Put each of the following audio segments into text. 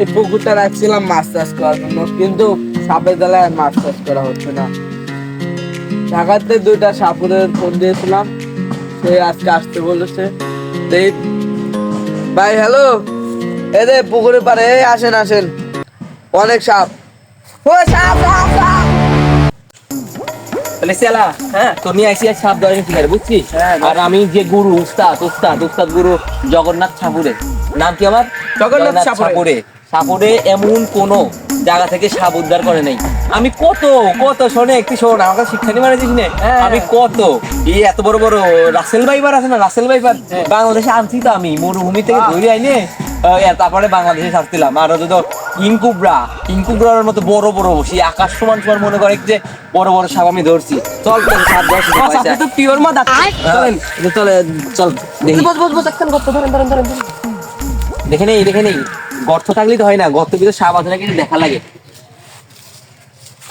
এই পুকুরটা রাখছিলাম মাছ চাষ করার জন্য, কিন্তু সাপের জ্বালায় মাছ চাষ করা হচ্ছে না। ঢাকাতে দুইটা সাপুরের ফোন দিয়েছিলাম, সে আজকে আসতে বলেছে। ভাই হ্যালো এদের পুকুরের পারে আসেন আসেন। অনেক সাপ। ও, সাপ সাপ সাপ! সেলা হ্যাঁ? তো নিয়ে আসি সাপ ধরে ঠিক আছে বুঝছিস? হ্যাঁ, আর আমি যে গুরু উস্তাদ উস্তাদ উস্তাদ গুরু জগন্নাথ ঠাকুরের। নাম কি আমার? জগন্নাথ ঠাকুরে সাপুরে এমন কোনো জায়গা থেকে সাপ উদ্ধার করে নাই। আমি কত কত শোনে একটু শোন আমাকে শিক্ষা নিয়ে মানেছিস নে। হ্যাঁ। আমি কত এই এত বড় বড় রাসেল ভাইবার আছে না? রাসেল ভাইবার হ্যাঁ। বাংলাদেশে আনছি তো আমি মরুভূমি থেকে ধরে আইনে তারপরে বাংলাদেশে ছাড়ছিলাম আর যদি ইনকুবরা ইনকুবরার মতো বড় বড় সেই আকাশ সমান সমান মনে করে যে বড় বড় সাপ আমি ধরছি। চল ধর তো পিওর মাদা চলেন চলে চল দেখি। বস বস বস একখান গর্ত ধরেন ধরেন ধরেন। দেখে নেই দেখে নেই। গর্ত থাকলেই তো হয় না গর্ত ভিতরে সাপ আছে নাকি দেখা লাগে।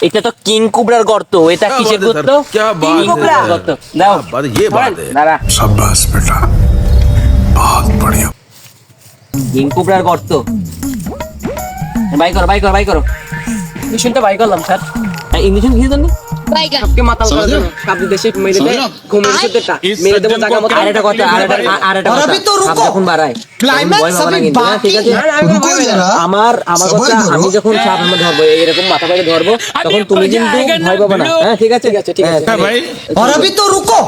এটা তো কিং কুবরার গর্ত এটা क्या কিসের बात है গর্ত सर? क्या बात কিং है কুবরার सर? গর্ত দাও क्या बात है? ये बात है দাঁড়া शाबाश बेटा बहुत बढ़िया কিং কুবরার গর্ত বাই করো বাই করো বাই করো মিশনটা বাই করলাম স্যার ইংলিশ কি জানি বাইগান কে মাতাল করে দেবো সাপ দেশে মেরে দেবে ঘুমের সেটা মেরে দেবো জায়গা মতো আর একটা কথা আর একটা আর একটা কথা अभी तो সাপ रुको। যখন বাড়ায় Climax ভয় পাবা না अभी কিন্তু, হ্যাঁ, ঠিক बाकी আছে है। रुको जरा আমার আমার সবাই কথা ধরো। আমি যখন সাপ আমরা ধরবো এরকম মাথা পাকে ধরবো তখন তুমি কিন্তু ভয় পাবে না হ্যাঁ ঠিক আছে ঠিক আছে ঠিক আছে भाई और अभी तो रुको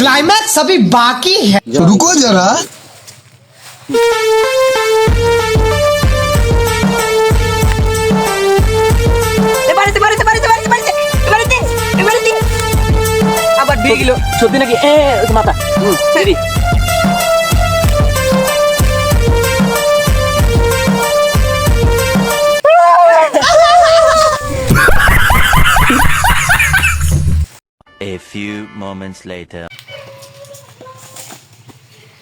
क्लाइमैक्स अभी बाकी है रुको जरा আবার দিয়ে গেল সত্যি নাকি এ মাথা হুম, ready? A few moments later.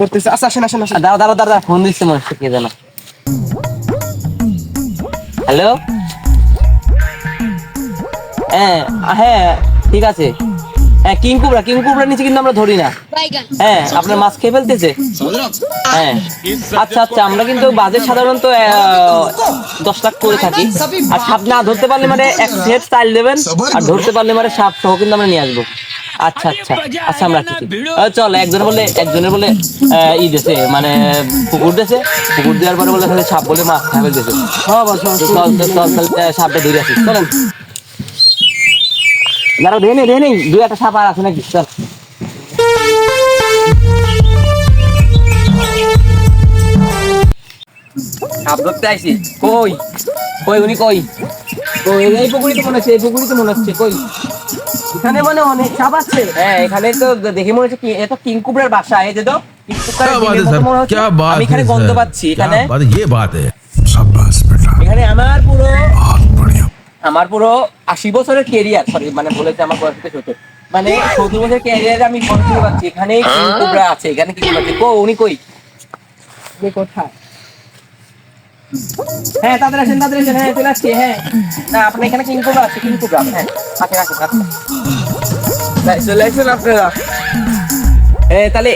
করতেছে। আচ্ছা আসেন আসেন আসেন। দাঁড়া দাঁড়া দাঁড়া ফোন দিচ্ছে মানুষ কে জানো। হ্যালো হ্যাঁ হ্যাঁ ঠিক আছে। হ্যাঁ কিং কুবরা কিং কুবরা নিচে কিন্তু আমরা ধরি না। হ্যাঁ আপনার মাছ খেয়ে ফেলতেছে? হ্যাঁ। আচ্ছা আচ্ছা আমরা কিন্তু বাজেট সাধারণত আহ, দশ লাখ করে থাকি। আর সাপ না ধরতে পারলে মানে এক সেট চাল দেবেন আর ধরতে পারলে মানে সাপ সহ কিন্তু আমরা নিয়ে আসব। আচ্ছা আচ্ছা আচ্ছা আমরা ঠিক। চল একজন বলে একজনের বলে ই দেছে মানে পুকুর দেছে পুকুর দেওয়ার পরে বলে তাহলে সাপ বলে মাছ খাবে দেছে বস বস। চল চল চল সাপটা ধরে আসি চলেন। দাঁড়াও ধরে নেই ধরে নেই দু একটা সাপ আর আছে নাকি চল। সাপ ধরতে আইছি কই? কই উনি কই? কই এই পুকুরি তো মনে হচ্ছে এই পুকুরি তো মনে হচ্ছে কই? এখানে মানে অনেক আছে। হ্যাঁ এখানে তো দেখে মনে হচ্ছে বাসা এই যে তো আমি এখানে গন্ধ পাচ্ছি এখানে। এখানে আমার পুরো আমার পুরো আশি বছরের কেরিয়ার সরি মানে বলেছে আমার বয়স মানে সত্তর বছরের কেরিয়ার আমি গন্ধ পাচ্ছি এখানে কিংকুবরা আছে এখানে কি আছে। কো উনি কই? কোথায়? হ্যাঁ তাদের আসেন তাদের আসেন। হ্যাঁ চলে আসছি হ্যাঁ। না আপনার এখানে কিং কুবরা আছে? কিং কুবরা হ্যাঁ চলে আসেন আপনারা। তাহলে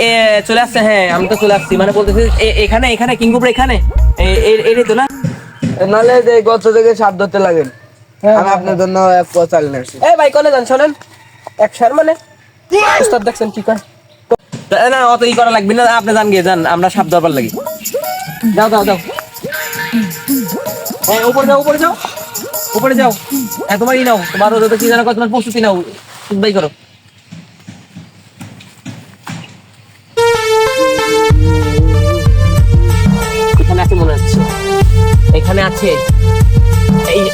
চলে আসছে হ্যাঁ আমি তো চলে আসছি। মানে বলতেছি এখানে এখানে কিং কুবরা এখানে তো না? নাহলে যে গত থেকে সাপ ধরতে লাগেন। আমি আপনার জন্য এক পোয়া চাল নিয়ে আসি এ ভাই কলে যান শোনেন। এক সার মানে? উস্তাদ দেখছেন কি কয়? না অত ই করা লাগবে না আপনি যান গিয়ে যান আমরা সাপ দরবার লাগি। যাও যাও যাও। হ্যাঁ উপরে যাও উপরে যাও উপরে যাও হ্যাঁ তোমার ই নাও তোমার ওদের কি জানো তোমার প্রস্তুতি নাও বাই করো এখানে আছে মনে হচ্ছে এখানে আছে এই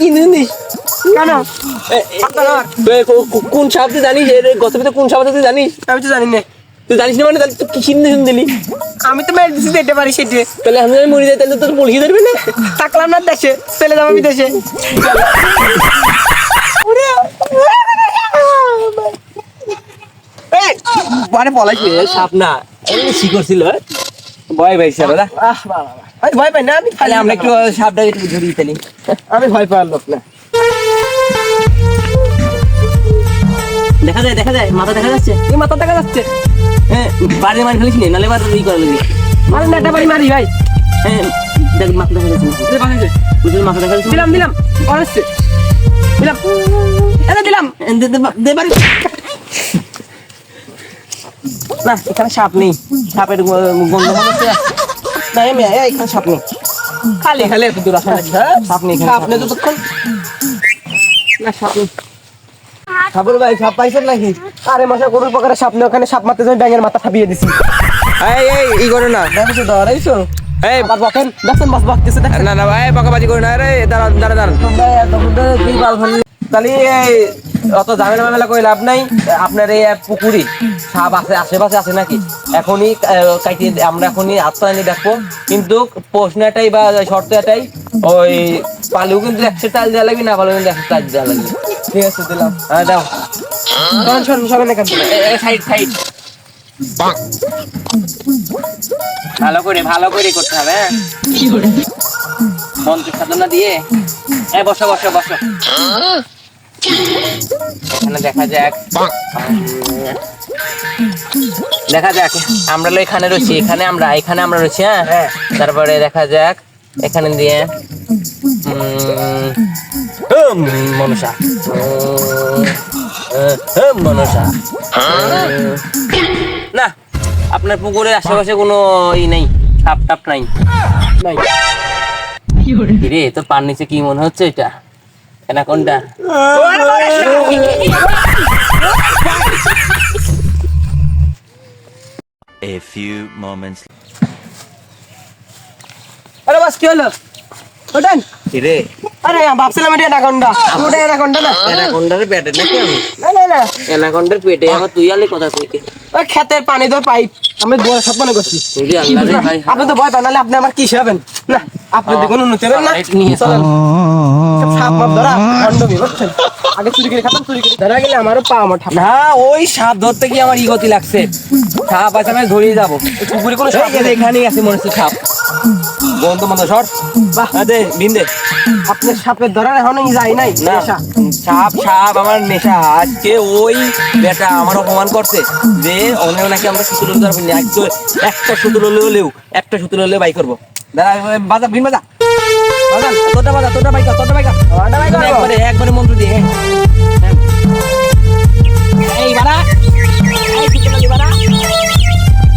কি জানিস কেন? এ, এ, এ, কো- কো- কোন সাপ তুই জানিস? কোন সাপ তুই জানিস? আমি তো জানি না। তুই জানিস না মানে? তাহলে তুই কি সিন্ধু শুন দিলি আমি তো মেরে দিছি যেতে পারি সেটে। তাহলে আমি যদি মরে যাই তাহলে তোর পুলিশ ধরবে না? থাকলাম না দেশে চলে যাব বিদেশে মানে পলাইছে সাপ না শিকড় ভয় পাইছে দাদা। আহ বাবা ভয় পাই না আমি তাহলে আমরা একটু সাপটাকে একটু ধরিয়ে ফেলি আমি ভয় পাওয়ার লোক না। দেখা যায় দেখা যায় মাথা দেখা যাচ্ছে? এই মাথা দেখা যাচ্ছে। হ্যাঁ বাড়ি মারি ফেলিস নি? নালে বাড়ি ই করা লাগবে মানে নেটা বাড়ি মারি ভাই। হ্যাঁ দেখ মাথা দেখা যাচ্ছে বুঝলি মাথা দেখা যাচ্ছে দিলাম দিলাম। অনেস্টে দিলাম। এটা দিলাম। দে- বাড়ি। না এখানে সাপ নেই। সাপের গন্ধ হচ্ছে। না এমনি এখানে সাপ নেই। খালি। খালি এত দূর আসা? সাপ নেই সাপ নেই। যতক্ষণ। না সাপ নেই। ভাই সাপ পাইছেন নাকি? আরে গরুর পকারে সাপ ওখানে সাপ মারতে যাই ব্যাঙের মাথা দিছি। এই এই ই করো না। দেখছ ধরাইছো? এই আবার বকেন দেখছেন বাস বকতেছে না না ভাই বাকাবাজি করো না রে দাঁড়ান দাঁড়ান দাঁড়ান তোমরা তো কি বাল ফাল তাহলে এই অত ঝামেলা মামেলা করে লাভ নাই। আপনার এই পুকুরি সাপ আছে আশেপাশে আছে নাকি? এখনই কাটিয়ে আমরা এখনই আত্মানি দেখব। কিন্তু প্রশ্ন এটাই বা শর্ত এটাই ওই পালেও কিন্তু একশো চাল দেওয়া লাগবে না পালেও কিন্তু একশো চাল দেওয়া লাগবে। ঠিক আছে দিলাম। হ্যাঁ দাও। তখন শোন সবেন এখান থেকে। Side side. ভালো করে ভালো করে করতে হবে হ্যাঁ? মন্ত্র সাধনা দিয়ে। এ বসো বসো বসো। এখানে দেখা যাক। দেখা যাক আমরা এখানে রয়েছি এখানে আমরা এখানে আমরা রয়েছি হ্যাঁ। তারপরে দেখা যাক এখানে দিয়ে। মনসা। মনসা। না আপনার পুকুরের আশেপাশে কোনো ই নেই সাপ টাপ নাই। নাই। রে তোর পার নিচে কি মনে হচ্ছে এটা? এনা কোনটা? A few moments আরে বাস কি হলো? ওঠেন। রে আরে ভাবছিলাম এটা অ্যানাকন্ডা। ওটা অ্যানাকন্ডা না? এনাকন্ডার পেটে নাকি আমি? না না না। এনাকন্ডার পেটে আবার তুই আলি কথা কইতে ওই ক্ষেতের পানি পাইপ। আমি বড় সব মনে করছি। ভাই আপনি তো ভয় আপনি আমার কি হবেন না আপনি উন্নতি হবেন না। চলেন। সাপ মাপ ধরা খণ্ডবি বুঝছেন? আগে চুরি করে খাতাম চুরি করে ধরা গেলে আমারও পা আমার ঠাপ। না ওই সাপ ধরতে গিয়ে আমার ইগতি লাগছে। সাপ আছে আমি ধরিয়ে যাব। পুকুরে কোনো সাপ এখানেই আছে মনে হচ্ছে সাপ। বন্ধ মতো শর্ট বাহ। দে বিন দে। আপনার সাপের ধরার এখনও যাই নাই না। সাপ সাপ আমার নেশা। আজকে ওই বেটা আমার অপমান করছে যে অনেক নাকি আমরা সুতুল না একটু একটা সুতুল হলেও একটা সুতুল হলেও বাই করব। এ, বাজা ভিন বাজা। বাজা তোটা বাজা তোটা বাইকা তোটা বাইকা একবারে একবারে মন্ত্র দিয়ে। হ্যাঁ। এই বাড়া। এই সুতলা বাড়া।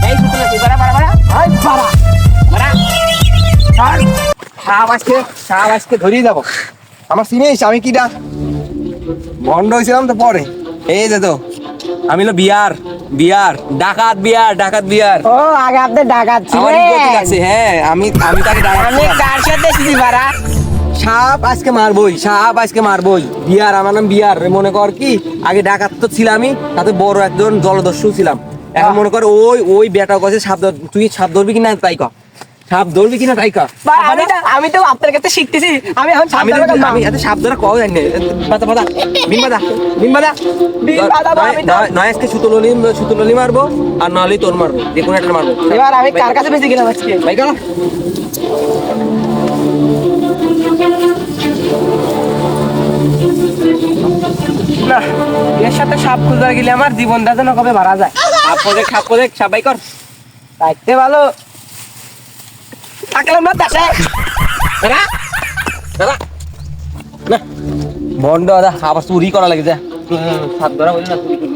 এই সুতলা বাড়া বাড়া বাড়া। এই বাড়া। বাড়া। সাপ সাপ আজকে সাপ আজকে ধরিয়ে যাব আমার চিনিস আমি কিটা হয়েছিলাম তো পরে। এই যে তো আমি হলো বিয়ার। বিয়ার ডাকাত বিয়ার ডাকাত বিয়ার। ও আগে আপনি ডাকাত আমার ইজ্জত ছিলেন হ্যাঁ আমি আমি তাকে ডাকাত আমি কার সাথে এসেছি বাড়া সাপ আজকে মারবই সাপ আজকে মারবই। বিয়ার আমার নাম বিয়ার। মনে কর কি আগে ডাকাত তো ছিলাম আমি তাতে বড় একজন জলদস্যু ছিলাম। এখন মনে কর ওই ওই বেটা কাছে সাপ ধর তুই সাপ ধরবি কিনা তাই কর সাপ ধরবি কিনা আমি তো আমি তো আপনার কাছে শিখতেছি। আমি এখন সাবধানে আমি এত সাপ ধরা কও জানি না। বাদা বাদা বিন বাদা বিন বাদা বিন বাদাবো আমি তো। নয়- নয় আজকে সুতললি সুতললি মারবো আর নাহলে তোর মারবো যে কোনো একটা মারবো। এবার আমি কার কাছে বেশি গেলাম আজকে? ভাই কেন না এর সাথে সাপ খুঁজতে গেলে আমার জীবনটা যেন কবে ভাড়া যায়। সাপ কোদেক সাপ কোদেক সাপ বাই কর। ভালো। থাকলাম না দেশে দাদা দাদা। না। বন্ড দাদা আবার চুরি করা লাগে যা সাত ধরা বলি না চুরি করি